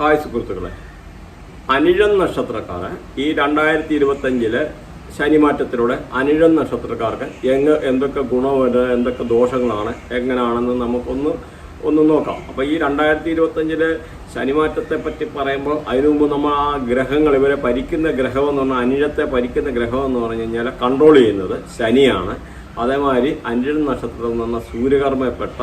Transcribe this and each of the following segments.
Hi സുഹൃത്തുക്കളെ. അനിഴം നക്ഷത്രക്കാര് ഈ രണ്ടായിരത്തി ഇരുപത്തഞ്ചിൽ ശനിമാറ്റത്തിലൂടെ അനിഴം നക്ഷത്രക്കാർക്ക് എങ്ങ് എന്തൊക്കെ ഗുണമുണ്ട് എന്തൊക്കെ ദോഷങ്ങളാണ് എങ്ങനെയാണെന്ന് നമുക്കൊന്ന് ഒന്ന് നോക്കാം. അപ്പൊ ഈ രണ്ടായിരത്തി ഇരുപത്തഞ്ചിൽ ശനിമാറ്റത്തെ പറ്റി പറയുമ്പോൾ അതിനു മുമ്പ് നമ്മൾ ആ ഗ്രഹങ്ങൾ ഇവരെ പരിക്കുന്ന ഗ്രഹം എന്ന് പറഞ്ഞാൽ അനിഴത്തെ ഭരിക്കുന്ന ഗ്രഹം എന്ന് പറഞ്ഞു കഴിഞ്ഞാൽ കൺട്രോൾ ചെയ്യുന്നത് ശനിയാണ്. അതേമാതിരി അനിഴം നക്ഷത്രം എന്ന് പറഞ്ഞാൽ സൂര്യകർമ്മപ്പെട്ട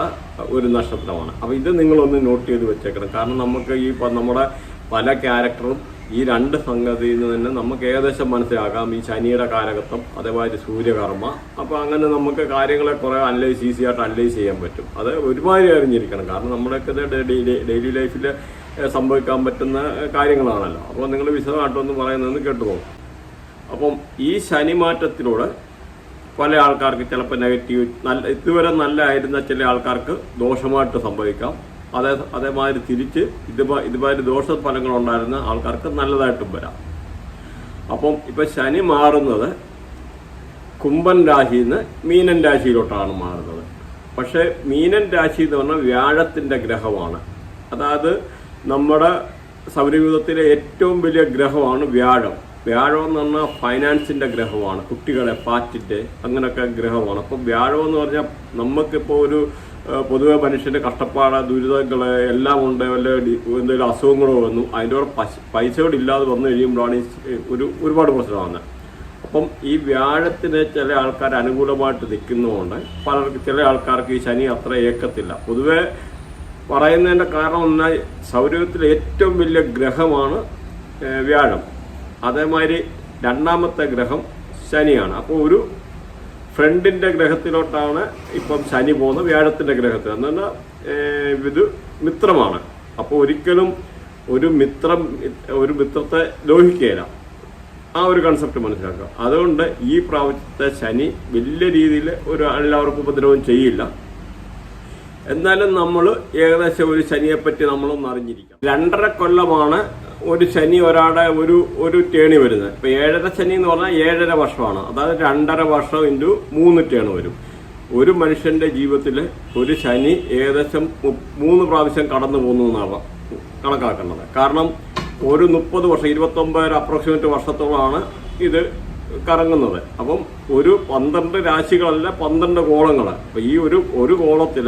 ഒരു നക്ഷത്രമാണ്. അപ്പോൾ ഇത് നിങ്ങളൊന്ന് നോട്ട് ചെയ്ത് വെച്ചേക്കണം. കാരണം നമുക്ക് ഈ നമ്മുടെ പല ക്യാരക്ടറും ഈ രണ്ട് സംഗതിയിൽ നിന്ന് തന്നെ നമുക്ക് ഏകദേശം മനസ്സിലാക്കാം. ഈ ശനിയുടെ കാരകത്വം അതേമാതിരി സൂര്യകർമ്മ. അപ്പോൾ അങ്ങനെ നമുക്ക് കാര്യങ്ങളെ കുറേ അനലൈസ് ഈസി ആയിട്ട് അനലൈസ് ചെയ്യാൻ പറ്റും. അത് ഒരുമാതിരി അറിഞ്ഞിരിക്കണം. കാരണം നമ്മുടെയൊക്കെ ഡെയിലി ലൈഫിൽ സംഭവിക്കാൻ പറ്റുന്ന കാര്യങ്ങളാണല്ലോ. അപ്പോൾ നിങ്ങൾ വിശദമായിട്ടൊന്ന് പറയുന്നതെന്ന് കേട്ടു പോകും അപ്പം ഈ ശനിമാറ്റത്തിലൂടെ പല ആൾക്കാർക്ക് ചിലപ്പോൾ നെഗറ്റീവ് നല്ല ഇതുവരെ നല്ലതായിരുന്ന ചില ആൾക്കാർക്ക് ദോഷമായിട്ട് സംഭവിക്കാം. അതേ അതേമാതിരി തിരിച്ച് ഇതുമാ ഇതുമാതിരി ദോഷ ഫലങ്ങൾ ഉണ്ടായിരുന്ന ആൾക്കാർക്ക് നല്ലതായിട്ടും വരാം. അപ്പം ഇപ്പം ശനി മാറുന്നത് കുംഭൻ രാശിയിൽ നിന്ന് മീനൻ രാശിയിലോട്ടാണ് മാറുന്നത്. പക്ഷേ മീനൻ രാശി എന്ന് പറഞ്ഞാൽ വ്യാഴത്തിന്റെ ഗ്രഹമാണ്. അതായത് നമ്മുടെ സൗരയൂഥത്തിലെ ഏറ്റവും വലിയ ഗ്രഹമാണ് വ്യാഴം. വ്യാഴം എന്ന് പറഞ്ഞാൽ ഫൈനാൻസിന്റെ ഗ്രഹമാണ്. കുട്ടികളെ പാറ്റിന്റെ അങ്ങനെയൊക്കെ ഗ്രഹമാണ്. അപ്പോൾ വ്യാഴം എന്ന് പറഞ്ഞാൽ നമുക്കിപ്പോൾ ഒരു പൊതുവെ മനുഷ്യന്റെ കഷ്ടപ്പാട് ദുരിതങ്ങൾ എല്ലാം ഉണ്ട്. വല്ല എന്തെങ്കിലും അസുഖങ്ങളോ വന്നു അതിന്റെ കൂടെ പശ പൈസയോട് ഇല്ലാതെ വന്നു കഴിയുമ്പോഴാണ് ഒരു ഒരുപാട് പ്രശ്നമാണ് അപ്പം ഈ വ്യാഴത്തിന് ചില ആൾക്കാർ അനുകൂലമായിട്ട് നിൽക്കുന്നതുകൊണ്ട് പലർക്ക് ചില ആൾക്കാർക്ക് ഈ ശനി അത്ര ഏക്കത്തില്ല. പൊതുവെ പറയുന്നതിന്റെ കാരണം എന്നാൽ സൗരയൂഥത്തിലെ ഏറ്റവും വലിയ ഗ്രഹമാണ് വ്യാഴം. അതേമാതിരി രണ്ടാമത്തെ ഗ്രഹം ശനിയാണ്. അപ്പോൾ ഒരു ഫ്രണ്ടിന്റെ ഗ്രഹത്തിലോട്ടാണ് ഇപ്പം ശനി പോകുന്നത് വ്യാഴത്തിന്റെ ഗ്രഹത്തിൽ എന്ന് പറഞ്ഞാൽ ഇത് മിത്രമാണ്. അപ്പോൾ ഒരിക്കലും ഒരു മിത്രം ഒരു മിത്രത്തെ ലോഹിക്കുകയില്ല. ആ ഒരു കൺസെപ്റ്റ് മനസ്സിലാക്കുക. അതുകൊണ്ട് ഈ പ്രാവശ്യത്തെ ശനി വലിയ രീതിയിൽ ഒരു എല്ലാവർക്കും ഉപദ്രവം ചെയ്യില്ല. എന്നാലും നമ്മൾ ഏകദേശം ഒരു ശനിയെ പറ്റി നമ്മളൊന്ന് അറിഞ്ഞിരിക്കാം. രണ്ടര കൊല്ലമാണ് ഒരു ശനി ഒരാളുടെ ഒരു ഒരു ടേണി വരുന്നത്. ഇപ്പൊ ഏഴര ശനി എന്ന് പറഞ്ഞാൽ ഏഴര വർഷമാണ്. അതായത് രണ്ടര വർഷം ഇന്റു മൂന്ന് ടേൺ വരും. ഒരു മനുഷ്യന്റെ ജീവിതത്തിൽ ഒരു ശനി ഏകദേശം മൂന്ന് പ്രാവശ്യം കടന്നു പോകുന്നു എന്നാണ് കണക്കാക്കുന്നത്. കാരണം ഒരു മുപ്പത് വർഷം ഇരുപത്തൊമ്പത് അപ്രോക്സിമേറ്റ് വർഷത്തോളമാണ് ഇത് കറങ്ങുന്നത്. അപ്പം ഒരു പന്ത്രണ്ട് രാശികളല്ല പന്ത്രണ്ട് കോളങ്ങൾ അപ്പം ഈ ഒരു ഒരു ഗോളത്തിൽ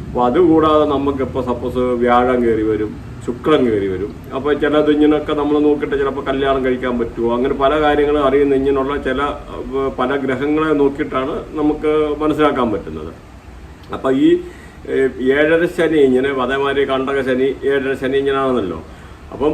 അപ്പൊ അതുകൂടാതെ നമുക്ക് ഇപ്പോൾ സപ്പോസ് വ്യാഴം കയറി വരും ശുക്രൻ കയറി വരും. അപ്പോൾ ചില ഇങ്ങനെയൊക്കെ നമ്മൾ നോക്കിയിട്ട് ചിലപ്പോൾ കല്യാണം കഴിക്കാൻ പറ്റുമോ അങ്ങനെ പല കാര്യങ്ങളും അറിയുന്ന ഇങ്ങനെയുള്ള ചില പല ഗ്രഹങ്ങളെ നോക്കിയിട്ടാണ് നമുക്ക് മനസ്സിലാക്കാൻ പറ്റുന്നത്. അപ്പോൾ ഈ ഏഴര ശനി ഇങ്ങനെ അതേമാതിരി കണ്ടക ശനി ഏഴര ശനി ഇങ്ങനെയാണെന്നല്ലോ അപ്പം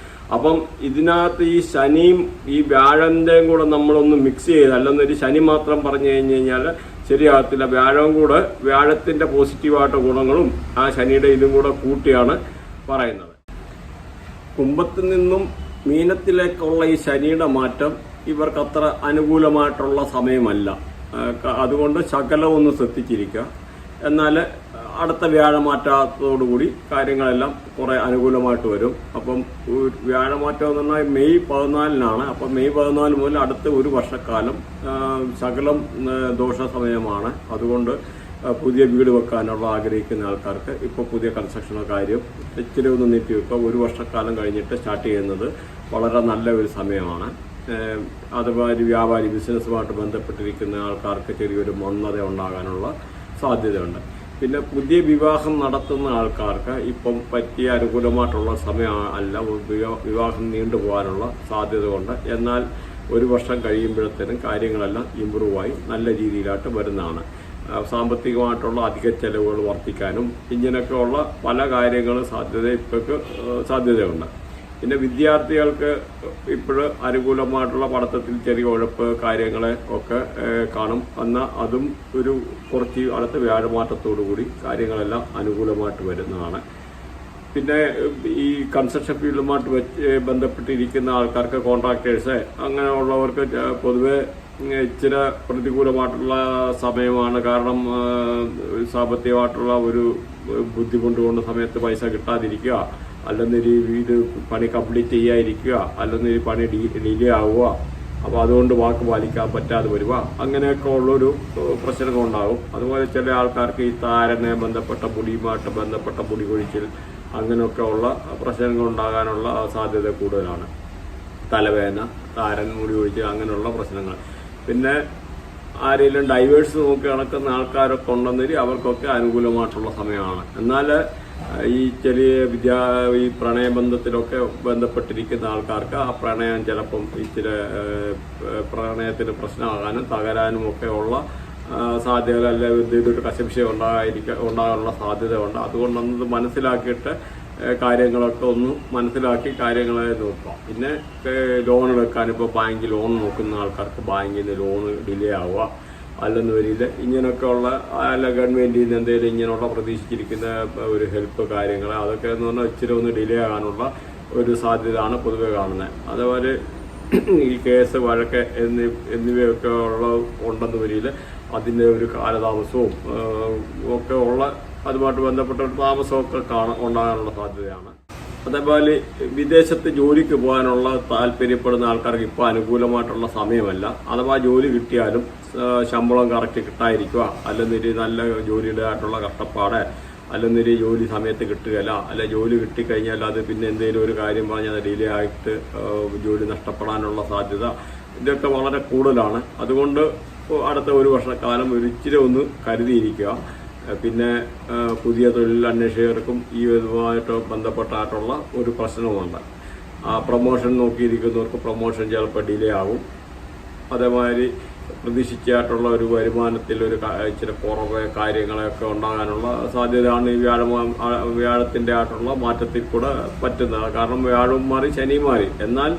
അപ്പം ഇതിനകത്ത് ഈ ശനിയും ഈ വ്യാഴന്റെയും കൂടെ നമ്മളൊന്ന് മിക്സ് ചെയ്ത് അല്ലെന്നൊരു ശനി മാത്രം പറഞ്ഞു കഴിഞ്ഞ് കഴിഞ്ഞാൽ ശരിയാകത്തില്ല. വ്യാഴവും കൂടെ വ്യാഴത്തിന്റെ പോസിറ്റീവായിട്ട് ഗുണങ്ങളും ആ ശനിയുടെ ഇതും കൂടെ കൂട്ടിയാണ് പറയുന്നത്. കുംഭത്തിൽ നിന്നും മീനത്തിലേക്കുള്ള ഈ ശനിയുടെ മാറ്റം ഇവർക്ക് അത്ര അനുകൂലമായിട്ടുള്ള സമയമല്ല. അതുകൊണ്ട് ശകലം ഒന്ന് ശ്രദ്ധിച്ചിരിക്കുക. എന്നാൽ അടുത്ത വ്യാഴമാറ്റത്തോടുകൂടി കാര്യങ്ങളെല്ലാം കുറെ അനുകൂലമായിട്ട് വരും. അപ്പം വ്യാഴമാറ്റം എന്ന് പറഞ്ഞാൽ മെയ് പതിനാലിനാണ്. അപ്പം മെയ് പതിനാല് മുതൽ അടുത്ത ഒരു വർഷക്കാലം ശകലം ദോഷ സമയമാണ് അതുകൊണ്ട് പുതിയ വീട് വെക്കാനുള്ള ആഗ്രഹിക്കുന്ന ആൾക്കാർക്ക് ഇപ്പോൾ പുതിയ കൺസ്ട്രക്ഷനോ കാര്യം ഇച്ചിരി ഒന്ന് നീട്ടി വെക്കുക. ഒരു വർഷക്കാലം കഴിഞ്ഞിട്ട് സ്റ്റാർട്ട് ചെയ്യുന്നത് വളരെ നല്ല ഒരു സമയമാണ്. അതുമാതിരി വ്യാപാരി ബിസിനസ്സുമായിട്ട് ബന്ധപ്പെട്ടിരിക്കുന്ന ആൾക്കാർക്ക് ചെറിയൊരു മന്ദത ഉണ്ടാകാനുള്ള സാധ്യതയുണ്ട്. പിന്നെ പുതിയ വിവാഹം നടത്തുന്ന ആൾക്കാർക്ക് ഇപ്പം പറ്റിയ അനുകൂലമായിട്ടുള്ള സമയം അല്ല വിവാ- വിവാഹം നീണ്ടുപോകാനുള്ള സാധ്യത ഉണ്ട്. എന്നാൽ ഒരു വർഷം കഴിയുമ്പോഴത്തേനും കാര്യങ്ങളെല്ലാം ഇമ്പ്രൂവായി നല്ല രീതിയിലായിട്ട് വരുന്നതാണ്. സാമ്പത്തികമായിട്ടുള്ള അധിക ചെലവുകൾ വർദ്ധിക്കാനും ഇങ്ങനെയൊക്കെയുള്ള പല കാര്യങ്ങളും സാധ്യത ഇപ്പോഴേക്ക് സാധ്യതയുണ്ട്. പിന്നെ വിദ്യാർത്ഥികൾക്ക് ഇപ്പോഴ് അനുകൂലമായിട്ടുള്ള പഠിത്തത്തിൽ ചെറിയ ഉഴപ്പ് കാര്യങ്ങളെ ഒക്കെ കാണും. എന്നാൽ അതും ഒരു കുറച്ച് അടുത്ത വ്യാഴമാറ്റത്തോടു കൂടി കാര്യങ്ങളെല്ലാം അനുകൂലമായിട്ട് വരുന്നതാണ്. പിന്നെ ഈ കൺസ്ട്രക്ഷൻ ഫീൽഡുമായിട്ട് വെച്ച് ബന്ധപ്പെട്ടിരിക്കുന്ന ആൾക്കാർക്ക് കോൺട്രാക്ടേഴ്സ് അങ്ങനെയുള്ളവർക്ക് പൊതുവെ ചില പ്രതികൂലമായിട്ടുള്ള സമയമാണ്. കാരണം സാമ്പത്തികമായിട്ടുള്ള ഒരു ബുദ്ധിമുട്ട് കൊണ്ട് സമയത്ത് പൈസ കിട്ടാതിരിക്കുക. അല്ലെന്നൊരു വീട് പണി കംപ്ലീറ്റ് ചെയ്യാതിരിക്കുക അല്ലെന്നൊരു പണി ഡിലേ ആവുക അപ്പോൾ അതുകൊണ്ട് വാക്ക് പാലിക്കാൻ പറ്റാതെ വരിക. അങ്ങനെയൊക്കെ ഉള്ളൊരു പ്രശ്നങ്ങൾ ഉണ്ടാകും. അതുപോലെ ചില ആൾക്കാർക്ക് ഈ താരനെ ബന്ധപ്പെട്ട പൊടിയുമായിട്ട് ബന്ധപ്പെട്ട പൊടി കൊഴിച്ചിൽ അങ്ങനെയൊക്കെ ഉള്ള പ്രശ്നങ്ങൾ ഉണ്ടാകാനുള്ള സാധ്യത കൂടുതലാണ്. തലവേദന താരൻ മുടി കൊഴിച്ചിൽ അങ്ങനെയുള്ള പ്രശ്നങ്ങൾ. പിന്നെ ആരെങ്കിലും ഡൈവേഴ്സ് നോക്കി നടക്കുന്ന ആൾക്കാരൊക്കെ ഉണ്ടെന്നൊരു അവർക്കൊക്കെ അനുകൂലമായിട്ടുള്ള സമയമാണ്. എന്നാൽ ഈ ചെറിയ വിദ്യാ ഈ പ്രണയബന്ധത്തിലൊക്കെ ബന്ധപ്പെട്ടിരിക്കുന്ന ആൾക്കാർക്ക് ആ പ്രണയം ചിലപ്പം ഇച്ചിരി പ്രണയത്തിന് പ്രശ്നമാകാനും തകരാനും ഒക്കെ ഉള്ള സാധ്യതകൾ അല്ലെങ്കിൽ ഒരു കശപിശ ഉണ്ടായിരിക്ക ഉണ്ടാകാനുള്ള സാധ്യതയുണ്ട്. അതുകൊണ്ടൊന്നത് മനസ്സിലാക്കിയിട്ട് കാര്യങ്ങളൊക്കെ ഒന്ന് മനസ്സിലാക്കി കാര്യങ്ങളെ നോക്കാം പിന്നെ ലോൺ എടുക്കാൻ ഇപ്പോൾ ബാങ്കിൽ ലോൺ നോക്കുന്ന ആൾക്കാർക്ക് ബാങ്കിൽ നിന്ന് ലോൺ ഡിലേ ആവുക. അല്ലെന്ന് വരില്ല ഇങ്ങനെയൊക്കെയുള്ള അല്ല ഗവൺമെന്റിൽ നിന്ന് എന്തെങ്കിലും ഇങ്ങനെയുള്ള പ്രതീക്ഷിച്ചിരിക്കുന്ന ഒരു ഹെൽപ്പ് കാര്യങ്ങൾ അതൊക്കെ എന്ന് പറഞ്ഞാൽ ഇച്ചിരി ഒന്ന് ഡിലേ ആകാനുള്ള ഒരു സാധ്യതയാണ് പൊതുവെ കാണുന്നത് അതേപോലെ ഈ കേസ് വഴക്ക് എന്നി എന്നിവയൊക്കെ ഉള്ള ഉണ്ടെന്ന് വരിയിൽ അതിന്റെ ഒരു കാലതാമസവും ഒക്കെ ഉള്ള അതുമായിട്ട് ബന്ധപ്പെട്ട ഒരു താമസമൊക്കെ കാണാൻ ഉണ്ടാകാനുള്ള സാധ്യതയാണ്. അതേപോലെ വിദേശത്ത് ജോലിക്ക് പോകാനുള്ള താല്പര്യപ്പെടുന്ന ആൾക്കാർക്ക് ഇപ്പോൾ അനുകൂലമായിട്ടുള്ള സമയമല്ല. അഥവാ ജോലി കിട്ടിയാലും ശമ്പളം കറക്റ്റ് കിട്ടാതിരിക്കുക അല്ലെങ്കിൽ നല്ല ജോലിയുടെ ആയിട്ടുള്ള കഷ്ടപ്പാട് അല്ലെങ്കിൽ ജോലി സമയത്ത് കിട്ടുകയില്ല അല്ലെ ജോലി കിട്ടിക്കഴിഞ്ഞാൽ അത് പിന്നെ എന്തെങ്കിലും ഒരു കാര്യം പറഞ്ഞാൽ ഡിലേ ആയിട്ട് ജോലി നഷ്ടപ്പെടാനുള്ള സാധ്യത ഇതൊക്കെ വളരെ കൂടുതലാണ്. അതുകൊണ്ട് അടുത്ത ഒരു വർഷക്കാലം ഒരു ഇച്ചിരി ഒന്ന് കരുതിയിരിക്കുക. പിന്നെ പുതിയ തൊഴിൽ അന്വേഷകർക്കും ഈ ഇതുമായിട്ട് ബന്ധപ്പെട്ടായിട്ടുള്ള ഒരു പ്രശ്നമുണ്ട് പ്രൊമോഷൻ നോക്കിയിരിക്കുന്നവർക്ക് പ്രൊമോഷൻ ചിലപ്പോൾ ഡിലേ ആകും അതേമാതിരി പ്രതീക്ഷിച്ചായിട്ടുള്ള ഒരു വരുമാനത്തിൽ ഒരു ഇച്ചിരി കുറവ് കാര്യങ്ങളൊക്കെ ഉണ്ടാകാനുള്ള സാധ്യതയാണ് ഈ വ്യാഴ വ്യാഴത്തിന്റെ ആയിട്ടുള്ള മാറ്റത്തിൽ കൂടെ പറ്റുന്നത്. കാരണം വ്യാഴം മാറി ശനി മാറി. എന്നാൽ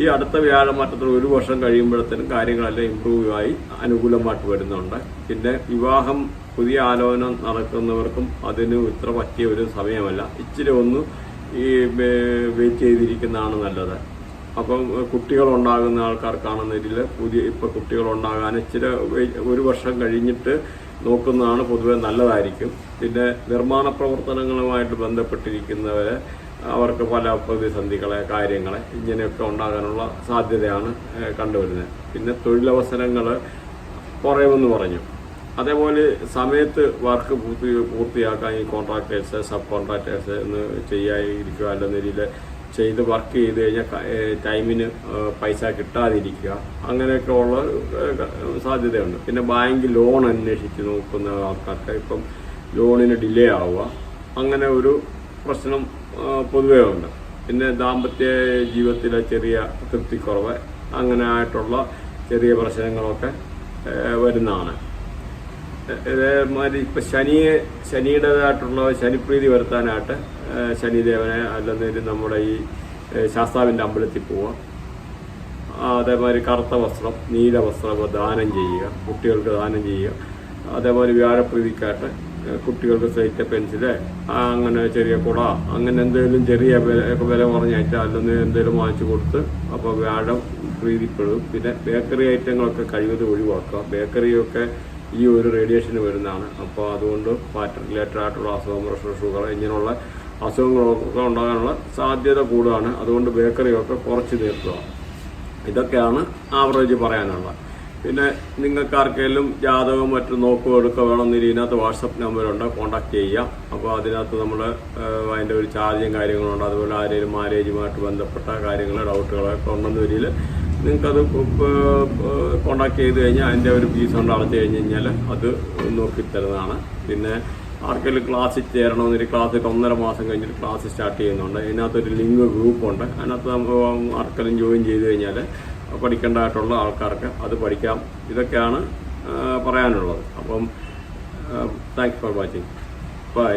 ഈ അടുത്ത വ്യാഴമാറ്റത്തിൽ ഒരു വർഷം കഴിയുമ്പോഴത്തേനും കാര്യങ്ങളെല്ലാം ഇമ്പ്രൂവ് ആയി അനുകൂലമായിട്ട് വരുന്നുണ്ട്. പിന്നെ വിവാഹം പുതിയ ആലോചന നടക്കുന്നവർക്കും അതിന് ഇത്ര പറ്റിയ ഒരു സമയമല്ല. ഇച്ചിരി ഒന്ന് ഈ വെയിറ്റ് ചെയ്തിരിക്കുന്നതാണ് നല്ലത്. അപ്പം കുട്ടികളുണ്ടാകുന്ന ആൾക്കാർക്കാണെന്ന രീതിയിൽ പുതിയ ഇപ്പം കുട്ടികളുണ്ടാകാൻ ഇച്ചിരി ഒരു വർഷം കഴിഞ്ഞിട്ട് നോക്കുന്നതാണ് പൊതുവെ നല്ലതായിരിക്കും. പിന്നെ നിർമ്മാണ പ്രവർത്തനങ്ങളുമായിട്ട് ബന്ധപ്പെട്ടിരിക്കുന്നവരെ അവർക്ക് പല പ്രതിസന്ധികളെ കാര്യങ്ങളെ ഇങ്ങനെയൊക്കെ ഉണ്ടാകാനുള്ള സാധ്യതയാണ് കണ്ടുവരുന്നത്. പിന്നെ തൊഴിലവസരങ്ങൾ കുറയുമെന്ന് പറഞ്ഞു. അതേപോലെ സമയത്ത് വർക്ക് പൂർത്തി പൂർത്തിയാക്കാൻ ഈ കോൺട്രാക്ടേഴ്സ് സബ് കോൺട്രാക്ടേഴ്സ് എന്ന് ചെയ്യാതിരിക്കുക അല്ല രീതിയിൽ ചെയ്ത് വർക്ക് ചെയ്ത് കഴിഞ്ഞാൽ ടൈമിന് പൈസ കിട്ടാതിരിക്കുക അങ്ങനെയൊക്കെ ഉള്ള സാധ്യതയുണ്ട്. പിന്നെ ബാങ്ക് ലോൺ അന്വേഷിച്ച് നോക്കുന്ന ആൾക്കാർക്ക് ഇപ്പം ലോണിന് ഡിലേ ആവുക അങ്ങനെ ഒരു പ്രശ്നം പൊതുവേ ഉണ്ട്. പിന്നെ ദാമ്പത്യ ജീവിതത്തിലെ ചെറിയ തൃപ്തിക്കുറവ് അങ്ങനെ ആയിട്ടുള്ള ചെറിയ പ്രശ്നങ്ങളൊക്കെ വരുന്നതാണ്. ഇതേമാതിരി ഇപ്പം ശനിയെ ശനിയുടേതായിട്ടുള്ള ശനിപ്രീതി വരുത്താനായിട്ട് ശനിദേവനെ അല്ലെങ്കിൽ നമ്മുടെ ഈ ശാസ്താവിന്റെ അമ്പലത്തിൽ പോവുക അതേമാതിരി കറുത്ത വസ്ത്രം നീല വസ്ത്രം ദാനം ചെയ്യുക കുട്ടികൾക്ക് ദാനം ചെയ്യുക. അതേപോലെ വ്യാഴപ്രീതിക്കായിട്ട് കുട്ടികൾക്ക് സ്ലേറ്റ് പെൻസിൽ അങ്ങനെ ചെറിയ കുട അങ്ങനെ എന്തെങ്കിലും ചെറിയ വില കുറഞ്ഞായിട്ട് അല്ലെങ്കിൽ എന്തെങ്കിലും വാങ്ങിച്ചു കൊടുത്ത് അപ്പോൾ വ്യാഴം പ്രീതിപ്പെടും. പിന്നെ ബേക്കറി ഐറ്റങ്ങളൊക്കെ കഴിവതും ഒഴിവാക്കുക. ബേക്കറിയൊക്കെ ഈ ഒരു റേഡിയേഷന് വരുന്നതാണ്. അപ്പോൾ അതുകൊണ്ട് ഫാറ്റ് റിലേറ്റഡ് ആയിട്ടുള്ള അസുഖം പ്രഷർ ഷുഗർ ഇങ്ങനെയുള്ള അസുഖങ്ങളൊക്കെ ഉണ്ടാകാനുള്ള സാധ്യത കൂടുതലാണ്. അതുകൊണ്ട് ബേക്കറിയൊക്കെ കുറച്ച് തീർക്കുക. ഇതൊക്കെയാണ് ആവറേജ് പറയാനുള്ളത്. പിന്നെ നിങ്ങൾക്ക് ആർക്കെങ്കിലും ജാതകം മറ്റും നോക്കുക എടുക്കുക വേണമെന്നില്ല ഇതിനകത്ത് വാട്സപ്പ് നമ്പറുണ്ട് കോൺടാക്ട് ചെയ്യാം അപ്പോൾ അതിനകത്ത് നമ്മൾ അതിന്റെ ഒരു ചാർജും കാര്യങ്ങളുണ്ട് അതുപോലെ ആരെങ്കിലും മാരേജുമായിട്ട് ബന്ധപ്പെട്ട കാര്യങ്ങൾ ഡൗട്ടുകളൊക്കെ ഉണ്ടെന്ന് രീതിയിൽ നിങ്ങൾക്കത് കോണ്ടാക്ട് ചെയ്ത് കഴിഞ്ഞാൽ അതിന്റെ ഒരു ഫീസ് കൊണ്ട് അടച്ചു കഴിഞ്ഞ് കഴിഞ്ഞാൽ അത് നോക്കി തരുന്നതാണ്. പിന്നെ ആർക്കെങ്കിലും ക്ലാസ്സിൽ ചേരണമെന്നൊരു ക്ലാസ് ഒന്നര മാസം കഴിഞ്ഞിട്ട് ക്ലാസ് സ്റ്റാർട്ട് ചെയ്യുന്നുണ്ട്. അതിനകത്തൊരു ലിങ്ക് ഗ്രൂപ്പുണ്ട് അതിനകത്ത് നമുക്ക് ആർക്കെങ്കിലും ജോയിൻ ചെയ്ത് കഴിഞ്ഞാൽ പഠിക്കേണ്ടതായിട്ടുള്ള ആൾക്കാർക്ക് അത് പഠിക്കാം. ഇതൊക്കെയാണ് പറയാനുള്ളത്. അപ്പം താങ്ക്സ് ഫോർ വാച്ചിങ് ബൈ